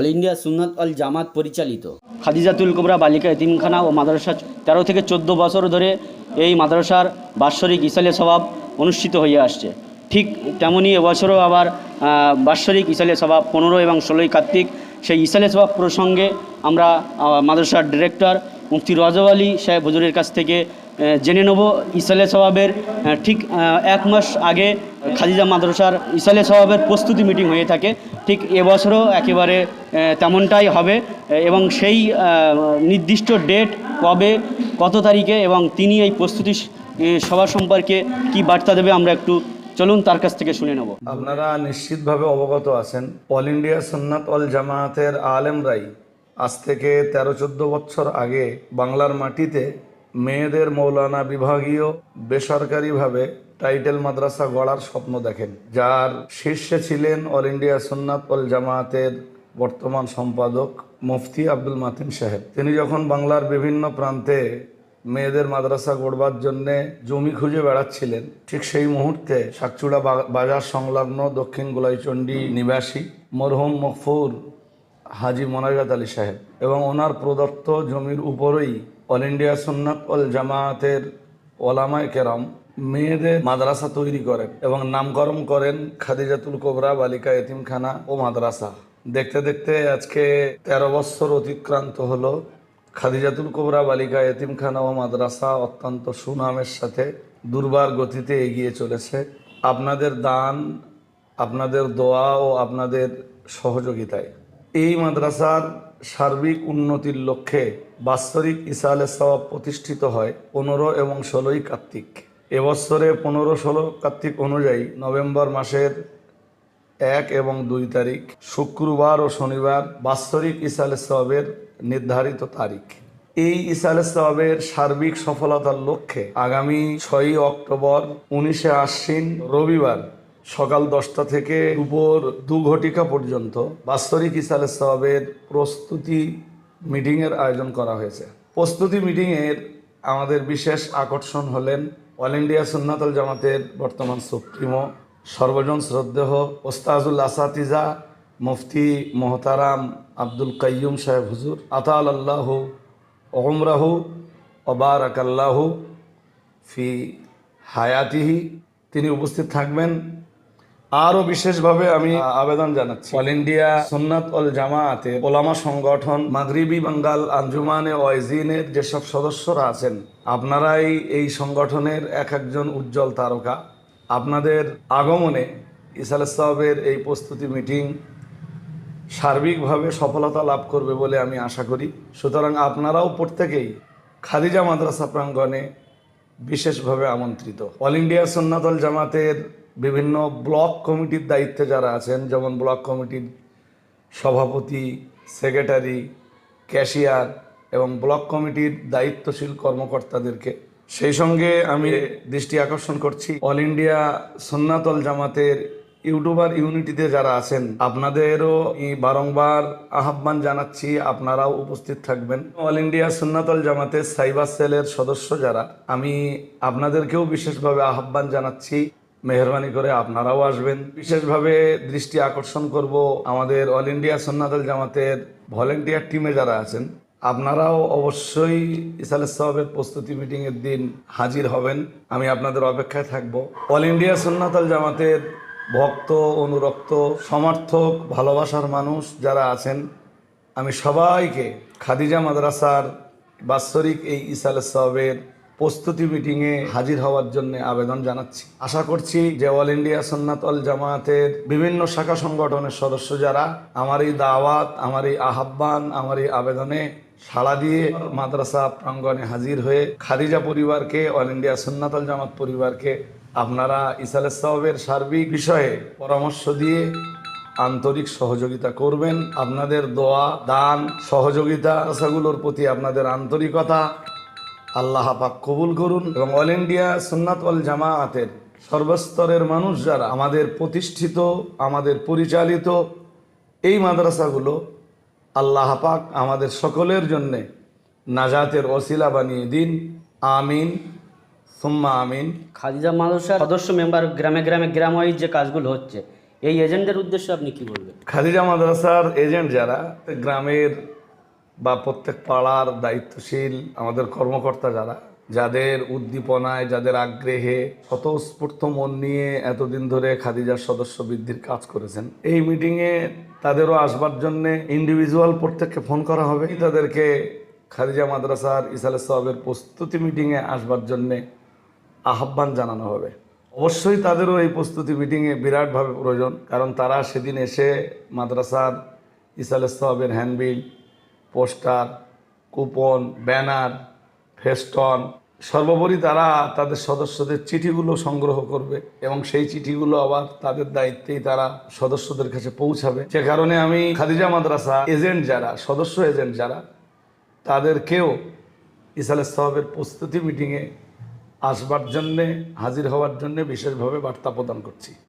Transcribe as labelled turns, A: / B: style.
A: All India সুন্নত all জামাত পরিচালিত।
B: খাদিজাতুল কুবরা বালিকা এতিমখানা ও মাদ্রাসা তেরো থেকে চোদ্দ বছর ধরে এই মাদ্রাসার বাৎসরিক ইসালে সবাব অনুষ্ঠিত হয়ে আসছে। ঠিক তেমনই এবছরও আবার বাৎসরিক ইসালে সবাব পনেরো এবং ষোলোই কার্তিক। সেই ইসালে সবাব প্রসঙ্গে আমরা মাদ্রাসার ডিরেক্টর মুফতি রজব আলী সাহেব হুজুরের কাছ থেকে জেনে নেব ইসালে সবাবের ঠিক এক মাস আগে খাদিজা মাদ্রাসার ইসালে সবাবের প্রস্তুতি মিটিং হয়ে থাকে। ঠিক এবছরও একেবারে তেমনটাই হবে। এবং সেই নির্দিষ্ট ডেট কবে, কত তারিখে এবং তিনি এই প্রস্তুতি সভা সম্পর্কে কি বার্তা দেবে আমরা একটু চলুন তার কাছ থেকে শুনে নেব।
C: আপনারা নিশ্চিতভাবে অবগত আছেন, অল ইন্ডিয়া সুন্নাত অল জামায়াতের আলেমরাই আজ থেকে তেরো চোদ্দ বছর আগে বাংলার মাটিতে মেয়েদের মৌলানা বিভাগীয় বেসরকারিভাবে টাইটেল মাদ্রাসা গড়ার স্বপ্ন দেখেন, যার শীর্ষে ছিলেন অল ইন্ডিয়া সুন্নাত অল জামায়াতের বর্তমান সম্পাদক মুফতি আব্দুল মাতিন সাহেব। তিনি যখন বাংলার বিভিন্ন প্রান্তে মেয়েদের মাদ্রাসা গড়বার জন্য জমি খুঁজে বেড়াচ্ছিলেন, ঠিক সেই মুহূর্তে শাকচুড়া বাজার সংলগ্ন দক্ষিণ গোলাইচণ্ডী নিবাসী মরহুম মকফুর হাজি মোনাজাত আলী সাহেব এবং ওনার প্রদত্ত জমির উপরেই অল ইন্ডিয়া সুন্নাত অল জামায়াতের ওলামায় কেরাম মেয়েদের মাদ্রাসা তৈরি করেন এবং নামকরণ করেন খাদিজাতুল কোবরা, বালিকা এতিমখানা ও মাদ্রাসা। দেখতে দেখতে আজকে তেরো বছর অতিক্রান্ত হলো। খাদিজাতুল কোবরা, বালিকা এতিমখানা ও মাদ্রাসা অত্যন্ত সুনামের সাথে দুর্বার গতিতে এগিয়ে চলেছে। আপনাদের দান, আপনাদের দোয়া ও আপনাদের সহযোগিতায়। এই মাদ্রাসার সার্বিক উন্নতির লক্ষ্যে বাৎসরিক ইসালে সওয়াব প্রতিষ্ঠিত হয় পনেরো এবং ষোলোই কার্তিক। এবছরে পনেরো, ষোলো কার্তিক অনুযায়ী নভেম্বর মাসের এক এবং দুই তারিখ, শুক্রবার ও শনিবার বাৎসরিক ইসালে সবের নির্ধারিত তারিখ। এই ইসালে সবের সার্বিক সফলতার লক্ষ্যে আগামী ছয়ই অক্টোবর উনিশে আশ্বিন রবিবার সকাল দশটা থেকে দুপুর দু ঘটিকা পর্যন্ত বাৎসরিক ইসালে সবের প্রস্তুতি মিটিংয়ের আয়োজন করা হয়েছে। প্রস্তুতি মিটিংয়ের আমাদের বিশেষ আকর্ষণ হলেন অল ইন্ডিয়া সুন্নাতল জামাতের বর্তমান সুপ্রিমো সর্বজন শ্রদ্ধেহ ওস্তাজুল আসাতিজা মুফতি মোহতারাম আব্দুল কাইয়ুম সাহেব হুজুর। আতাল আল্লাহ ওমরাহু ওবারাক আল্লাহু ফি হায়াতিহি। তিনি উপস্থিত থাকবেন আরও বিশেষভাবে আমি আবেদন জানাচ্ছি। অল ইন্ডিয়া, সুন্নাত অল জামায়াতে, ওলামা সংগঠন, মাগরিবি, বাঙ্গাল, আঞ্জুমানে, ওয়াইজিনের যেসব সদস্যরা আছেন, আপনারাই এই সংগঠনের এক একজন উজ্জ্বল তারকা। আপনাদের আগমনে ইসাল সাহেবের এই প্রস্তুতি মিটিং সার্বিকভাবে সফলতা লাভ করবে বলে আমি আশা করি। সুতরাং আপনারাও প্রত্যেকেই খাদিজা মাদ্রাসা প্রাঙ্গণে বিশেষভাবে আমন্ত্রিত। অল ইন্ডিয়া সন্ন্যাতল জামাতের বিভিন্ন ব্লক কমিটির দায়িত্বে যারা আছেন, যেমন ব্লক কমিটির সভাপতি, সেক্রেটারি, ক্যাশিয়ার এবং ব্লক কমিটির দায়িত্বশীল কর্মকর্তাদেরকে। সেই সঙ্গে আমি দৃষ্টি আকর্ষণ করছি, অল ইন্ডিয়া সুন্নাতল জামাতের ইউটিউবার ইউনিটিতে যারা আছেন, আপনাদেরও বারংবার আহ্বান জানাচ্ছি, আপনারাও উপস্থিত থাকবেন। অল ইন্ডিয়া সুন্নাতল জামাতের সাইবার সেলের সদস্য যারা, আমি আপনাদেরকেও বিশেষভাবে আহ্বান জানাচ্ছি। মেহরবানি করে আপনারাও আসবেন। বিশেষভাবে দৃষ্টি আকর্ষণ করব আমাদের অল ইন্ডিয়া সুন্নাতল জামাতের ভলেন্টিয়ার টিমে যারা আছেন। আপনারাও অবশ্যই ইসালে সাহেবের প্রস্তুতি মিটিংয়ের দিন হাজির হবেন। আমি আপনাদের অপেক্ষায় থাকব। অল ইন্ডিয়া সুন্নাতল জামাতের ভক্ত, অনুরক্ত, সমর্থক, ভালোবাসার মানুষ যারা আছেন, আমি সবাইকে খাদিজা মাদ্রাসার বাৎসরিক এই ইসালে সাহেবের প্রস্তুতি মিটিংয়ে হাজির হওয়ার জন্য আবেদন জানাচ্ছি। আশা করছি যে অল ইন্ডিয়া সন্ন্যাত অল জামায়াতের বিভিন্ন শাখা সংগঠনের সদস্য যারা আমার এই দাওয়াত, আমার এই আহ্বান, আমার এই আবেদনে সাড়া দিয়ে মাদ্রাসা প্রাঙ্গনে হাজির হয়ে খাদিজা পরিবারকে, অল ইন্ডিয়া সুন্নাতল জামাত পরিবারকে আপনারা ইসালে সাহেবের সার্বিক বিষয়ে পরামর্শ দিয়ে আন্তরিক সহযোগিতা করবেন। আপনাদের দোয়া, দান, সহযোগিতা আশাগুলোর প্রতি আপনাদের আন্তরিকতা আল্লাহ পাক কবুল করুন এবং অল ইন্ডিয়া সুন্নাত অল জামায়াতের সর্বস্তরের মানুষ যারা আমাদের প্রতিষ্ঠিত আমাদের পরিচালিত এই মাদ্রাসাগুলো আল্লাহ পাক আমাদের সকলের জন্যে নাজাতের ওসিলা বানিয়ে দিন। আমিন। সুম্মা আমিন।
B: খাদিজা মাদ্রাসার সদস্য মেম্বার গ্রামে গ্রামে গ্রাম ওয়াইজ যে কাজগুলো হচ্ছে
A: এই এজেন্টদের উদ্দেশ্যে আপনি কি বলবেন?
C: খাদিজা মাদ্রাসার এজেন্ট যারা গ্রামের বা প্রত্যেক পাড়ার দায়িত্বশীল আমাদের কর্মকর্তা যারা, যাদের উদ্দীপনায়, যাদের আগ্রহে স্বতঃস্ফূর্ত মন নিয়ে এতদিন ধরে খাদিজার সদস্য বৃদ্ধির কাজ করেছেন, এই মিটিংয়ে তাদেরও আসবার জন্যে ইন্ডিভিজুয়াল প্রত্যেককে ফোন করা হবে। তাদেরকে খাদিজা মাদ্রাসার ইসালে সাহেবের প্রস্তুতি মিটিংয়ে আসবার জন্যে আহ্বান জানানো হবে। অবশ্যই তাদেরও এই প্রস্তুতি মিটিংয়ে বিরাটভাবে প্রয়োজন, কারণ তারা সেদিন এসে মাদ্রাসার ইসালে সাহেবের handbill poster, coupon, banner, festoon, সর্বোপরি তারা তাদের সদস্যদের চিঠিগুলো সংগ্রহ করবে এবং সেই চিঠিগুলো আবার তাদের দায়িত্বেই তারা সদস্যদের কাছে পৌঁছাবে। যে কারণে আমি খাদিজা মাদ্রাসা এজেন্ট যারা, সদস্য এজেন্ট যারা, তাদেরকেও ইসালে সাহেবের প্রস্তুতি মিটিংয়ে আসবার জন্যে, হাজির হওয়ার জন্যে বিশেষভাবে বার্তা প্রদান করছি।